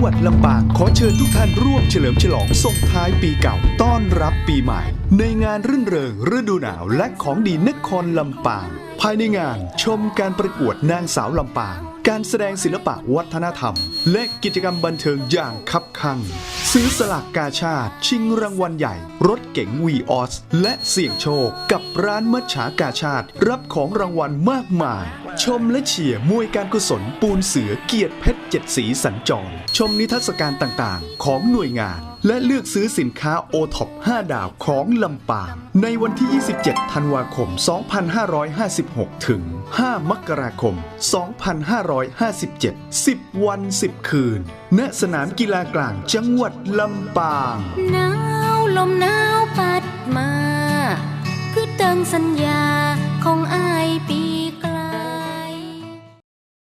หวัดลำปางขอเชิญทุกท่านร่วมเฉลิมฉลองส่งท้ายปีเก่าต้อนรับปีใหม่ ในงานรื่นเริงฤดูหนาวและของดีนครลำปาง ภายในงานชมการประกวดนางสาวลำปาง การแสดงศิลปะวัฒนธรรม และกิจกรรมบันเทิงอย่างคับคั่งซื้อสลากกาชาติชิงรางวัลใหญ่ รถเก๋งวีออสและเสี่ยงโชค กับร้านมัชฉากาชาติ รับของรางวัลมากมาย ชมและเชียร์มวยการกุศลปูนเสือเกียรติเพชรเจ็ดสีสัญจร ชมนิทรรศการต่างๆ ของหน่วยงานและเลือกซื้อสินค้าโอท็อป5ดาวของลำปางในวันที่ 27 ธันวาคม 2556 ถึง 5 มกราคม 2557 10 วัน 10 คืน ณ สนามกีฬากลางจังหวัดลำปาง หนาว ลมหนาวปัดมา คือเติงสัญญา